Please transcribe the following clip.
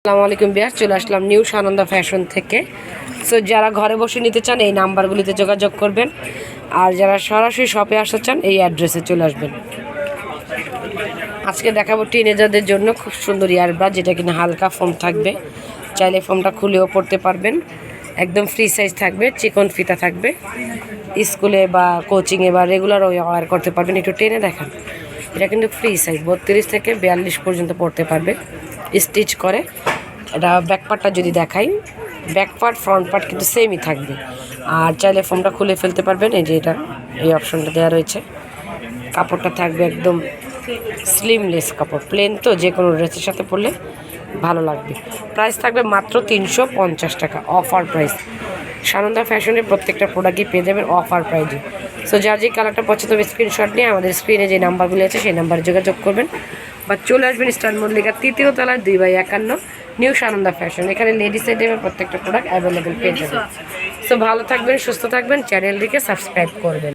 আসসালামু আলাইকুম বিয়ার চলে আসলাম নিউ সানন্দা ফ্যাশন থেকে। সো যারা ঘরে বসে নিতে চান, এই নাম্বারগুলিতে যোগাযোগ করবেন। আর যারা সরাসরি শপে আসতে চান, এই অ্যাড্রেসে চলে আসবেন। আজকে দেখাবো টিনেজারদের জন্য খুব সুন্দর ইয়ারব্রা যেটা কিনা হালকা ফোম থাকবে। চাইলে ফোমটা খুলেও পড়তে পারবেন। একদম ফ্রি সাইজ থাকবে, চিকন ফিতা থাকবে। স্কুলে বা কোচিংয়ে বা রেগুলার ওয়ার করতে পারবেন। একটু টেনে দেখান। এটা কিন্তু ফ্রি সাইজ বত্রিশ থেকে বিয়াল্লিশ পর্যন্ত পড়তে পারবে। স্টিচ করে। এটা ব্যাক পার্টটা যদি দেখাই ব্যাক পার্ট ফ্রন্ট পার্ট কিন্তু সেমই থাকবে। আর চাইলে ফোমটা খুলে ফেলতে পারবেন, এই যে এটা, এই অপশনটা দেওয়া রয়েছে। কাপড়টা থাকবে একদম স্লিমলেস কাপড় প্লেন তো যে কোনো ড্রেসের সাথে পরলে ভালো লাগবে। প্রাইস থাকবে মাত্র তিনশো পঞ্চাশ টাকা অফার প্রাইস সানন্দা ফ্যাশনের প্রত্যেকটা প্রোডাক্টই পেয়ে যাবেন অফার প্রাইজে সো যার যে কালারটা পছন্দ হবে স্ক্রিনশট নিয়ে আমাদের স্ক্রিনে যে নাম্বারগুলি আছে সেই নাম্বারে যোগাযোগ করবেন। বা চলে আসবেন স্টার মল্লিকার তৃতীয় তলায় দুই বাই একান্ন নিউ সানন্দা ফ্যাশন এখানে লেডিস আইটেমের প্রত্যেকটা প্রোডাক্ট অ্যাভেলেবেল পেয়ে যাবেন। সো ভালো থাকবেন, সুস্থ থাকবেন চ্যানেলটিকে সাবস্ক্রাইব করবেন।